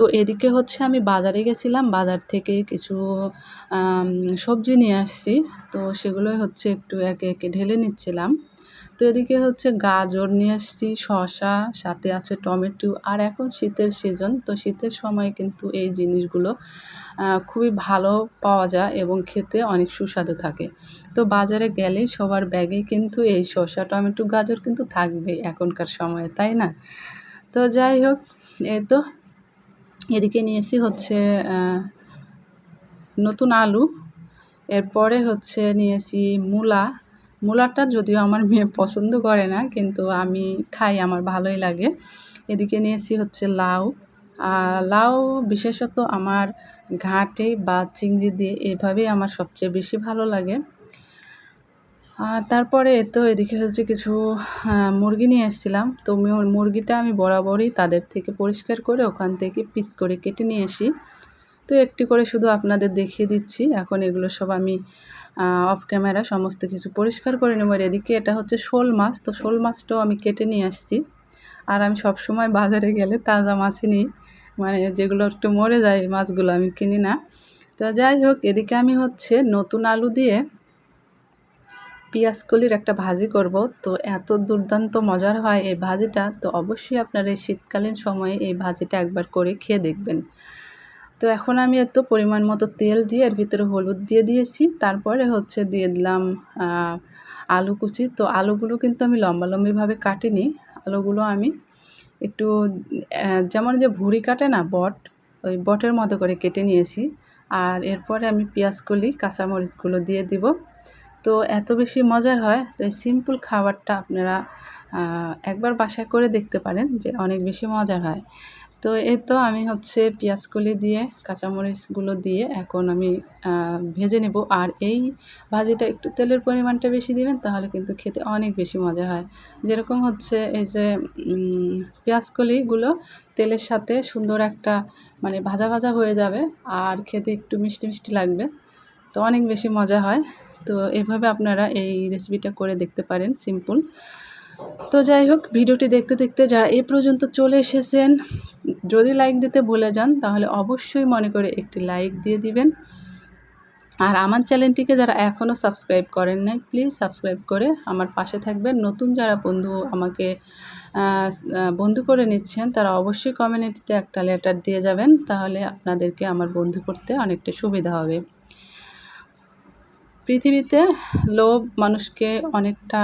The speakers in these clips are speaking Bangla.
তো এদিকে হচ্ছে আমি বাজারে গেছিলাম, বাজার থেকে কিছু সবজি নিয়ে আসছি। তো সেগুলোই হচ্ছে একটু একে একে ঢেলে নিচ্ছিলাম। তো এদিকে হচ্ছে গাজর নিয়ে আসছি, শসা, সাথে আছে টমেটো, আর এখন শীতের সিজন তো শীতের সময় কিন্তু এই জিনিসগুলো খুবই ভালো পাওয়া যায় এবং খেতে অনেক সুস্বাদু থাকে। তো বাজারে গেলেই সবার ব্যাগে কিন্তু এই শশা টমেটো, গাজর কিন্তু থাকবে এখনকার সময়ে, তাই না? তো যাই হোক, এই তো। এদিকে নিয়েছি হচ্ছে নতুন আলু। এরপরে হচ্ছে নিয়েছি মূলা। মূলাটা যদিও আমার মেয়ে পছন্দ করে না, কিন্তু আমি খাই, আমার ভালোই লাগে। এদিকে নিয়েছি হচ্ছে লাউ। লাউ বিশেষত আমার ঘাটে বা চিংড়ি দিয়ে এভাবেই আমার সবচেয়ে বেশি ভালো লাগে। তারপরে তো এদিকে হচ্ছে কিছু মুরগি নিয়ে এসেছিলাম। তো মুরগিটা আমি বরাবরই তাদের থেকে পরিষ্কার করে ওখান থেকে পিস করে কেটে নিয়ে আসি। তো একটি করে শুধু আপনাদের দেখিয়ে দিচ্ছি। এখন এগুলো সব আমি অফ ক্যামেরা সমস্ত কিছু পরিষ্কার করে নেব। আর এদিকে এটা হচ্ছে শোল মাছ। তো শোল মাছটাও আমি কেটে নিয়ে আসছি। আর আমি সব সময় বাজারে গেলে তাজা মাছই নিই। মানে যেগুলো একটু মরে যায়, মাছগুলো আমি কিনি না। তো যাই হোক, এদিকে আমি হচ্ছে নতুন আলু দিয়ে পেঁয়াজকলির একটা ভাজি করব। তো এত দুর্দান্ত মজার হয় এই ভাজিটা, তো অবশ্যই আপনার এই শীতকালীন সময়ে এই ভাজিটা একবার করে খেয়ে দেখবেন। তো এখন আমি এত পরিমাণ মতো তেল দিয়ে এর ভিতরে হলুদ দিয়ে দিয়েছি, তারপরে হচ্ছে দিয়ে দিলাম আলু কুচি। তো আলুগুলো কিন্তু আমি লম্বা লম্বিভাবে কাটিনি, আলুগুলো আমি একটু যেমন যে ভুড়ি কাটে না বট, ওই বটের মতো করে কেটে নিয়েছি। আর এরপরে আমি পেঁয়াজকলি কাঁচামরিচগুলো দিয়ে দিব। তো এত বেশি মজার হয় তো এই সিম্পল খাবারটা আপনারা একবার বাসায় করে দেখতে পারেন যে অনেক বেশি মজার হয়। তো এ তো আমি হচ্ছে পেঁয়াজকলি দিয়ে, কাঁচামরিচগুলো দিয়ে এখন আমি ভেজে নেব। আর এই ভাজিটা একটু তেলের পরিমাণটা বেশি দিবেন, তাহলে কিন্তু খেতে অনেক বেশি মজা হয়। যেরকম হচ্ছে এই যে পেঁয়াজকলিগুলো তেলের সাথে সুন্দর একটা মানে ভাজা ভাজা হয়ে যাবে, আর খেতে একটু মিষ্টি মিষ্টি লাগবে, তো অনেক বেশি মজা হয়। তো এভাবে আপনারা এই রেসিপিটা করে দেখতে পারেন সিম্পল তো যাই হোক, ভিডিওটি দেখতে দেখতে যারা এ পর্যন্ত চলে এসেছেন, যদি লাইক দিতে ভুলে যান, তাহলে অবশ্যই মনে করে একটি লাইক দিয়ে দিবেন। আর আমার চ্যানেলটিকে যারা এখনও সাবস্ক্রাইব করেন নাই প্লিজ সাবস্ক্রাইব করে আমার পাশে থাকবেন। নতুন যারা বন্ধু আমাকে বন্ধু করে নিচ্ছেন, তারা অবশ্যই কমিউনিটিতে একটা লেটার দিয়ে যাবেন, তাহলে আপনাদেরকে আমার বন্ধু করতে অনেকটা সুবিধা হবে। পৃথিবীতে লোভ মানুষকে অনেকটা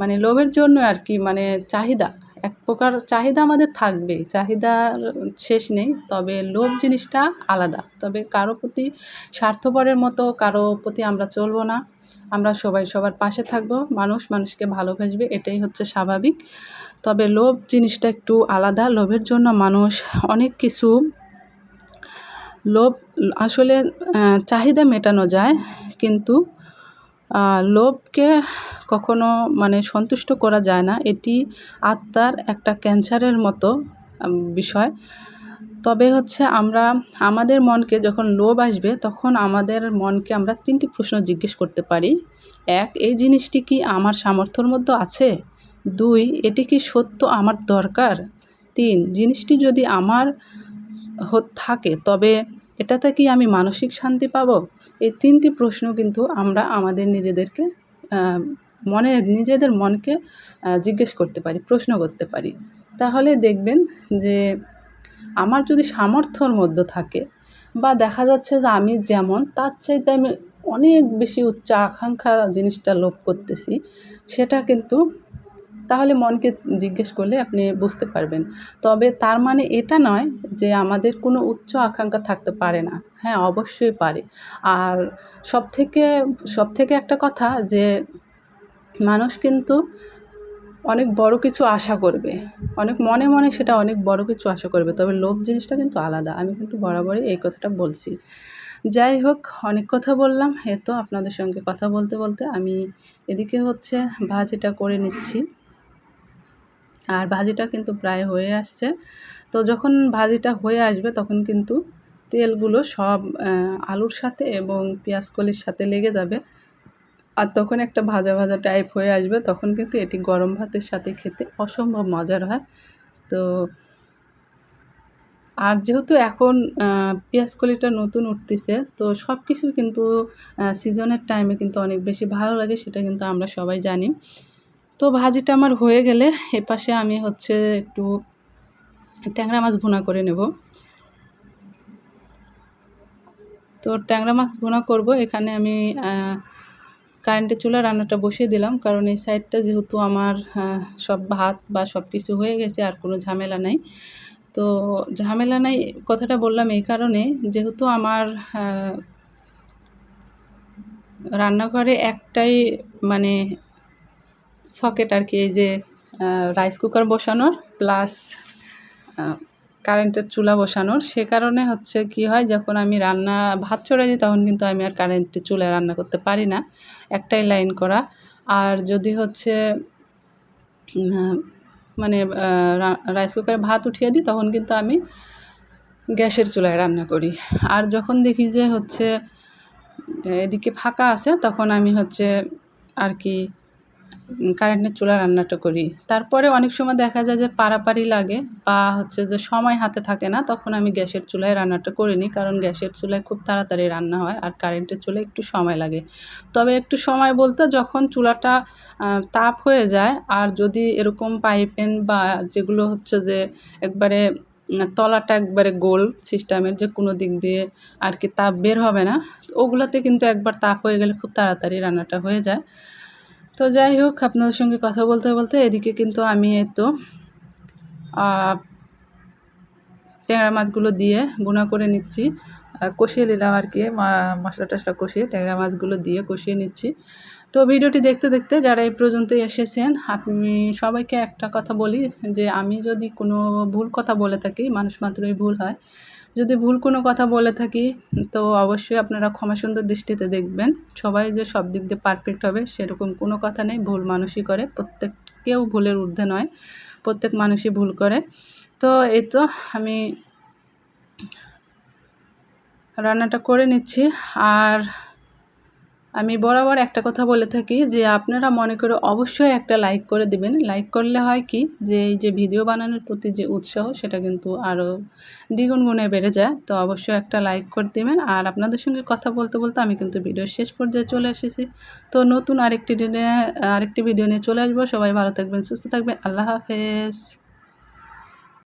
মানে লোভের জন্য আর কি মানে চাহিদা, এক প্রকার চাহিদা আমাদের থাকবেই, চাহিদার শেষ নেই, তবে লোভ জিনিসটা আলাদা, তবে কারও প্রতি স্বার্থপরের মতো কারও প্রতি আমরা চলবো না, আমরা সবাই সবার পাশে থাকব, মানুষ মানুষকে ভালোবাসবে, এটাই হচ্ছে স্বাভাবিক, তবে লোভ জিনিসটা একটু আলাদা, লোভের জন্য মানুষ অনেক কিছু লোভ, আসলে চাহিদা মেটানো যায়, কিন্তু লোভকে কখনো মানে সন্তুষ্ট করা যায় না। এটি আত্মার একটা ক্যান্সারের মতো বিষয়। তবে হচ্ছে আমরা, আমাদের মনকে যখন লোভ আসবে, তখন আমাদের মনকে আমরা তিনটি প্রশ্ন জিজ্ঞেস করতে পারি। এক, এই জিনিসটি কি আমার সামর্থ্যর মধ্যে আছে? দুই, এটি কি সত্য আমার দরকার? তিন, জিনিসটি যদি আমার থাকে। তবে এটাতে কি আমি মানসিক শান্তি পাবো? এই তিনটি প্রশ্ন কিন্তু আমরা আমাদের নিজেদেরকে মনে, নিজেদের মনকে জিজ্ঞেস করতে পারি, প্রশ্ন করতে পারি। তাহলে দেখবেন যে আমার যদি সামর্থ্যর মধ্যে থাকে বা দেখা যাচ্ছে যে আমি যেমন, তার চাইতে আমি অনেক বেশি উচ্চ আকাঙ্ক্ষা জিনিসটা লোভ করতেছি, সেটা কিন্তু তাহলে মনকে জিজ্ঞেস করলে আপনি বুঝতে পারবেন। তবে তার মানে এটা নয় যে আমাদের কোনো উচ্চ আকাঙ্ক্ষা থাকতে পারে না। হ্যাঁ অবশ্যই পারে। আর সব থেকে সব থেকে একটা কথা যে মানুষ কিন্তু অনেক বড় কিছু আশা করবে। অনেক মনে মনে সেটা অনেক বড় কিছু আশা করবে, তবে লোভ জিনিসটা কিন্তু আলাদা। আমি কিন্তু বরাবরই এই কথাটা বলছি। যাই হোক, অনেক কথা বললাম। এ তো আপনাদের সঙ্গে কথা বলতে বলতে আমি এদিকে হচ্ছে ভাজিটা করে নিচ্ছি। আর ভাজিটা কিন্তু প্রায় হয়ে আসছে। তো যখন ভাজিটা হয়ে আসবে তখন কিন্তু তেলগুলো সব আলুর সাথে এবং পেঁয়াজ কলির সাথে লেগে যাবে। আর তখন একটা ভাজা ভাজা টাইপ হয়ে আসবে, তখন কিন্তু এটি গরম ভাতের সাথে খেতে অসম্ভব মজার হয়। তো আর যেহেতু এখন পেঁয়াজ কলিটা নতুন উঠতেছে, তো সব কিছু কিন্তু সিজনের টাইমে কিন্তু অনেক বেশি ভালো লাগে, সেটা কিন্তু আমরা সবাই জানি। তো ভাজিটা আমার হয়ে গেলে এপাশে আমি হচ্ছে একটু ট্যাংরা মাছ ভুনা করে নেব। তো ট্যাংরা মাছ ভুনা করব। এখানে আমি কারেন্টের চুলা রান্নাটা বসিয়ে দিলাম। কারণ এই সাইডটা যেহেতু আমার সব ভাত বা সব কিছু হয়ে গেছে, আর কোনো ঝামেলা নাই। তো ঝামেলা নাই, কথাটা বললাম এই কারণে। যেহেতু আমার রান্নাঘরে একটাই মানে সকেট আর কি, এই যে রাইস কুকার বসানোর প্লাস কারেন্টের চুলা বসানোর। সে কারণে হচ্ছে কি হয়, যখন আমি রান্না, ভাত চড়ে দিই, তখন কিন্তু আমি আর কারেন্টের চুলায় রান্না করতে পারি না। একটাই লাইন করা। আর যদি হচ্ছে মানে রাইস কুকারে ভাত উঠিয়ে দিই, তখন কিন্তু আমি গ্যাসের চুলায় রান্না করি। আর যখন দেখি যে হচ্ছে, এদিকে ফাঁকা আছে, তখন আমি হচ্ছে আর কি কারেন্টের চুলা রান্নাটা করি। তারপরে অনেক সময় দেখা যায় যে পারাপারি লাগে বা হচ্ছে যে সময় হাতে থাকে না, তখন আমি গ্যাসের চুলায় রান্নাটা করে নিই, কারণ গ্যাসের চুলায় খুব তাড়াতাড়ি রান্না হয় আর কারেন্টের চুলায় একটু সময় লাগে। তবে একটু সময় বলতে যখন চুলাটা তাপ হয়ে যায় আর যদি এরকম পাইপেন বা যেগুলো হচ্ছে যে একবারে তলাটা একবারে গোল সিস্টেমের যে কোনো দিক দিয়ে আর কি তাপ বের হবে না, ওগুলোতে কিন্তু একবার তাপ হয়ে গেলে খুব তাড়াতাড়ি রান্নাটা হয়ে যায়। তো যাই হোক, আপনাদের সঙ্গে কথা বলতে বলতে এদিকে কিন্তু আমি তো ট্যাংরা মাছগুলো দিয়ে গুঁড়া করে নিচ্ছি। কষিয়ে নিলাম আর কি মশলা টশলা কষিয়ে ট্যাংরা মাছগুলো দিয়ে কষিয়ে নিচ্ছি। তো ভিডিওটি দেখতে দেখতে যারা এই পর্যন্ত এসেছেন আপনি সবাইকে একটা কথা বলি যে, আমি যদি কোনো ভুল কথা বলে থাকি, মানুষ মাত্রই ভুল হয়। যদি ভুল কোনো কথা বলে থাকি, তো অবশ্যই আপনারা ক্ষমা সুন্দর দৃষ্টিতে দেখবেন। সবাই যে সব দিক দিয়ে পারফেক্ট হবে, সেরকম কোনো কথা নেই। ভুল মানুষই করে। প্রত্যেক কেউ ভুলের ঊর্ধ্বে নয়। প্রত্যেক মানুষই ভুল করে। তো এই তো আমি রান্নাটা করে নিচ্ছি। আর আমি বরাবর একটা কথা বলে থাকি যে আপনারা মনে করে অবশ্যই একটা লাইক করে দিবেন। লাইক করলে হয় কি যে এই যে ভিডিও বানানোর প্রতি যে উৎসাহ, সেটা কিন্তু আরও দ্বিগুণ গুণে বেড়ে যায়। তো অবশ্যই একটা লাইক করে দেবেন। আর আপনাদের সঙ্গে কথা বলতে বলতে আমি কিন্তু ভিডিওর শেষ পর্যায়ে চলে এসেছি। তো নতুন আরেকটি আরেকটি ভিডিও নিয়ে চলে আসব। সবাই ভালো থাকবেন, সুস্থ থাকবেন। আল্লাহ হাফেজ।